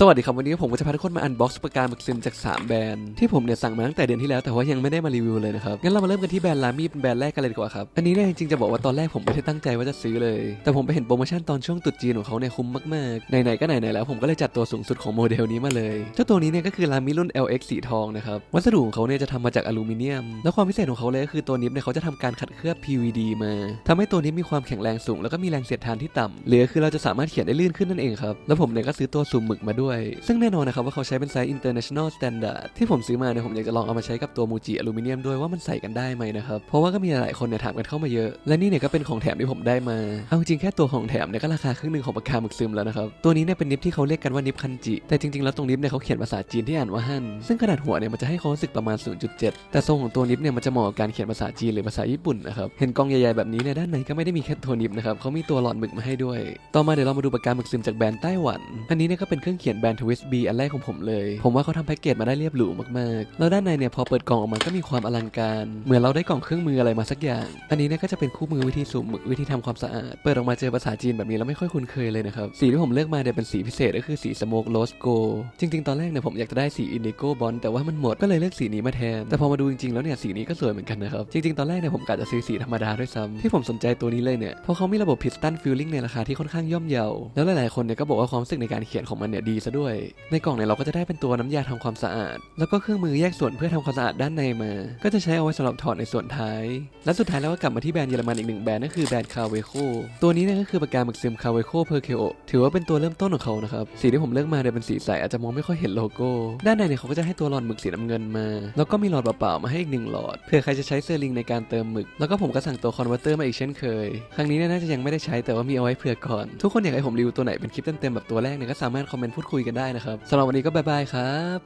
สวัสดีครับ วันนี้ผมก็จะพาทุกคนมาอันบ็อกซ์ปากกาหมึกซึมจาก 3 แบรนด์ที่ผมเนี่ยสั่งมาตั้งแต่เดือนที่แล้วแต่ว่ายังไม่ได้มารีวิวเลยนะครับ งั้นเรามาเริ่มกันที่แบรนด์ลามี่เป็นแบรนด์แรกกันเลยดีกว่าครับ อันนี้เนี่ยจริงๆจะบอกว่าตอนแรกผมไม่ได้ตั้งใจว่าจะซื้อเลย แต่ผมไปเห็นโปรโมชั่นตอนช่วงตรุษจีนของเขาเนี่ยคุ้มมากๆไหนๆก็ไหนๆแล้วผมก็เลยจัดตัวสูงสุดของโมเดลนี้มาเลยเจ้าตัวนี้เนี่ยก็คือลามี่รุ่น LX สีทองนะครับวัสดุของเขาเนี่ยจะทำมาจากอลูมิเนียม แล้วความพิเศษของเขาเลยก็คือตัวนิบเนี่ยเขาจะทำการขัดเคลือบ PVD มาทำให้ตัวนี้มีความแข็งแรงสูง แล้วก็มีแรงเสียดทานที่ต่ำเหลือคือเราจะสามารถเขียนได้ลื่นขึ้นนั่นเองครับแล้วผมเนี่ยก็ซื้อตัวสุ่มหมึกมาด้วยซึ่งแน่นอนนะครับว่าเขาใช้เป็นไซส์ international standard ที่ผมซื้อมาเนี่ยผมอยากจะลองเอามาใช้กับตัวมูจิอลูมิเนียมด้วยว่ามันใส่กันได้ไหมนะครับ เพราะว่าก็มีหลายคนเนี่ยถามกันเข้ามาเยอะ และนี่เนี่ยก็เป็นของแถมที่ผมได้มา เอาจริงแค่ตัวของแถมเนี่ยก็ราคาครึ่งหนึ่งของปากกาหมึกซึมแล้วนะครับ ตัวนี้เนี่ยเป็นนิบที่เขาเรียกกันว่านิบคันจิ แต่จริงๆแล้วตรงนิบเนี่ยเขาเขียนภาษาจีนที่อ่านว่าฮั่น ซึ่งขนาดหัวเนี่ยมันจะให้ความรู้สึกประมาณ 0.7 แต่ทรงของตัวนิบเนี่ยมันจะเหมาะกับการเขียนภาษาจีนหรือภาษาญี่ปุ่นนะครับ เห็นกล้องใหญ่ๆแบบนี้เนี่ยด้านในก็ไม่ได้มีแค่ตัวนิบนะครับเขามีตัวหลอดหมึกมาให้ด้วย ต่อมาเดี๋ยวเรามาดูปากกาหมึกซึมจากแบรนด์ไต้หวัน อันนี้เนี่ยก็เป็นเครื่องเขียนแบรนด์ทวิสบีอันแรกของผมเลย ผมว่าเขาทำแพ็กเกจมาได้เรียบหรูมากๆ แล้วด้านในเนี่ยพอเปิดกล่องออกมาก็มีความอลังการ เหมือนเราได้กล่องเครื่องมืออะไรมาสักอย่าง อันนี้เนี่ยก็จะเป็นคู่มือวิธีสูบหมึกวิธีทำความสะอาด เปิดออกมาเจอภาษาจีนแบบนี้แล้วไม่ค่อยคุ้นเคยเลยนะครับสีที่ผมเลือกมาเนี่ยเป็นสีพิเศษก็คือสีสโมกโรสโกจริงๆ ตอนแรกเนี่ยผมอยากจะได้สีอินดิโกบอลแต่ว่ามันหมดก็เลยเลือกสีนี้มาแทน แต่พอมาดูจริงๆแล้วเนี่ยสีนี้ก็สวยเหมือนกันนะครับจริงๆตอนแรกเนี่ยผมกะจะซื้อสีธรรมดาด้วยซ้ำที่ผมสนใจตัวนี้เลยเนี่ยเพราะเขามีระบบพิสตันฟิลลิ่งในราคาที่ค่อนข้างย่อมเยาแล้วหลายๆคนเนี่ยก็บอกว่าความรู้สึกในการเขียนของมันเนี่ยดีซะด้วย ในกล่องเนี่ยเราก็จะได้เป็นตัวน้ำยาทำความสะอาด แล้วก็เครื่องมือแยกส่วนเพื่อทำความสะอาดด้านในมา ก็จะใช้เอาไว้สำหรับถอดในส่วนท้าย และสุดท้ายแล้วก็กลับมาที่แบรนด์เยอรมันอีกหนึ่งแบรนด์นั่นคือแบรนด์คาเวโคตัวนี้เนี่ยก็คือปากกาหมึกซึมคาเวโคเพอร์เคโอถือว่าเป็นตัวเริ่มต้นของเขานะครับสีที่ผมเลือกมาเนี่ยเป็นสีใสอาจจะมองไม่ค่อยเห็นโลโก้ ด้านในเนี่ยเขาก็จะให้ตัวหลอดหมึกสีน้ำเงินมา แล้วก็มีหลอดเปล่าๆมาให้อีกหนึ่งหลอดเผื่อใครจะใช้เซอร์ลิงในการเติมหมึก แล้วก็ผมก็สั่งตัวคอนเวอร์เตอร์มาอีกเช่นเคย ครั้งนี้เนี่ยน่าจะยังไม่ได้ใช้แต่ว่ามีเอาไว้เผื่อก่อน ทุกคนอยากให้ผมรีวิวตัวไหนเป็นคลิปเต็มๆแบบตัวแรกเนี่ยก็สามารถคอมเมนต์พูดคุยกันได้นะครับสำหรับวันนี้ก็บายบายครับ